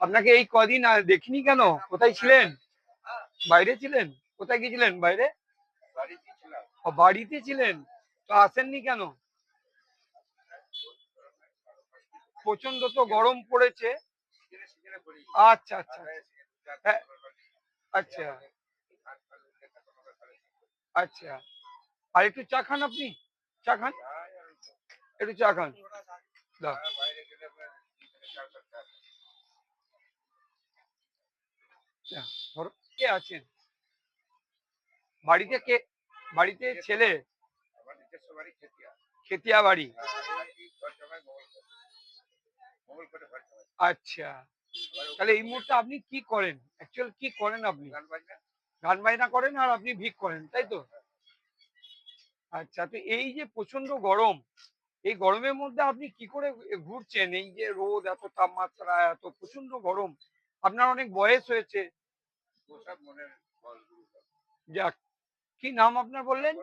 আপনাকে এই কদিন আর দেখিনি কেন? কোথায় ছিলেন? বাইরে ছিলেন? কোথায় গিয়েছিলেন? বাইরে? বাড়িতে ছিলেন। তো আসেননি কেন? প্রচণ্ড তো গরম পড়েছে। আচ্ছা আচ্ছা। হ্যাঁ, আচ্ছা। আচ্ছা। আর একটু চা খান আপনি? চা খান? একটু চা খান। দাও চা, ধরো। কে আছেন? বাড়িতে কে বাড়িতে ছেলে? খেতিয়া। বাড়ি? আচ্ছা তাহলে এই মুহূর্তে আপনি কি করেন? অ্যাকচুয়াল কি করেন আপনি? গান বাজনা? করেন আর আপনি ভিক করেন তাই তো? আচ্ছা তো এই যে প্রচণ্ড গরম এই গরমের মধ্যে আপনি কি করে ঘুরছেন? এই যে রোদ এত তাপমাত্রা এত প্রচণ্ড গরম আপনার অনেক বয়স হয়েছে। যাক কি নাম আপনার বললেন?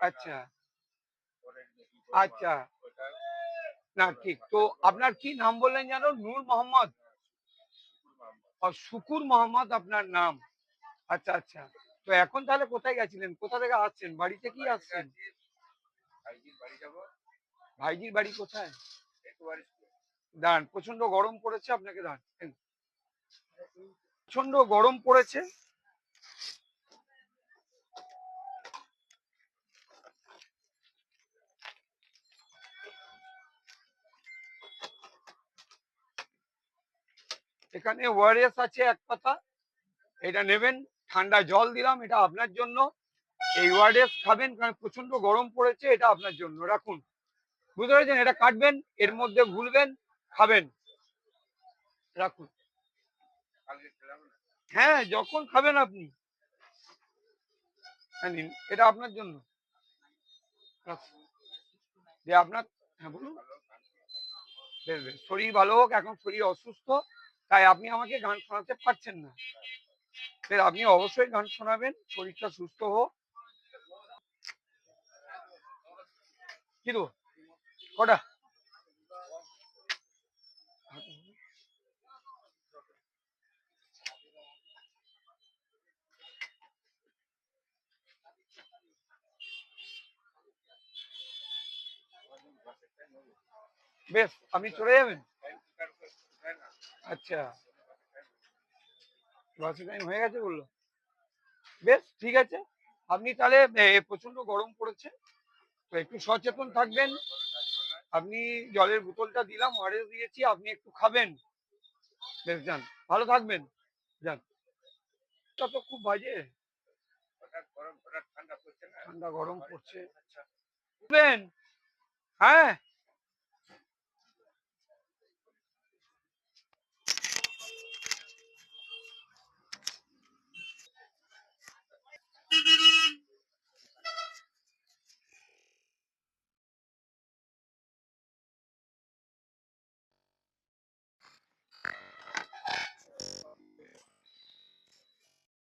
আচ্ছা। আচ্ছা। না ঠিক। তো আপনার কি নাম বললেন জানো নূর মোহাম্মদ? শুকুর মোহাম্মদ। আপনার নাম। আচ্ছা আচ্ছা। তো এখন তাহলে কোথায় গেছিলেন? কোথা থেকে আসছেন? বাড়িতে কি আসছেন? ভাইজির বাড়ি কোথায়? দাঁড়ান প্রচণ্ড গরম পড়েছে আপনাকে দাঁড়ান। প্রচণ্ড গরম পড়েছে। এখানে ওয়ারেস আছে এক পাতা। এটা নেবেন ঠান্ডা জল দিলাম, এটা আপনার জন্য। এই ওয়ারেস খাবেন, কারণ প্রচণ্ড গরম পড়েছে, এটা আপনার জন্য। রাখুন। বুঝতে পেরেছেন? এটা কাটবেন, এর মধ্যে ভুলবেন খাবেন। রাখুন। হ্যাঁ যখন খাবেন আপনি। হ্যাঁ, এটা আপনার জন্য। যে আপনার হ্যাঁ বলুন। বেশ বেশ শরীর ভালো হোক এখন শরীর অসুস্থ তাই আপনি আমাকে গান শোনাতে পারছেন না। আপনি অবশ্যই গান শোনাবেন শরীরটা সুস্থ হোক। কি কটা? বেশ আপনি চলে যাবেন? আচ্ছা। বাসের টাইম হয়ে গেছে বলল। বেশ ঠিক আছে। আপনি তাহলে প্রচণ্ড গরম পড়েছে। তো একটু সচেতন থাকবেন। আপনি জলের বোতলটা দিলাম ওয়ারেস দিয়েছি আপনি একটু খাবেন। বেশ যান। ভালো থাকবেন। যান। এটা তো খুব বাজে। ঠান্ডা গরম পড়ছে। খাবেন? হ্যাঁ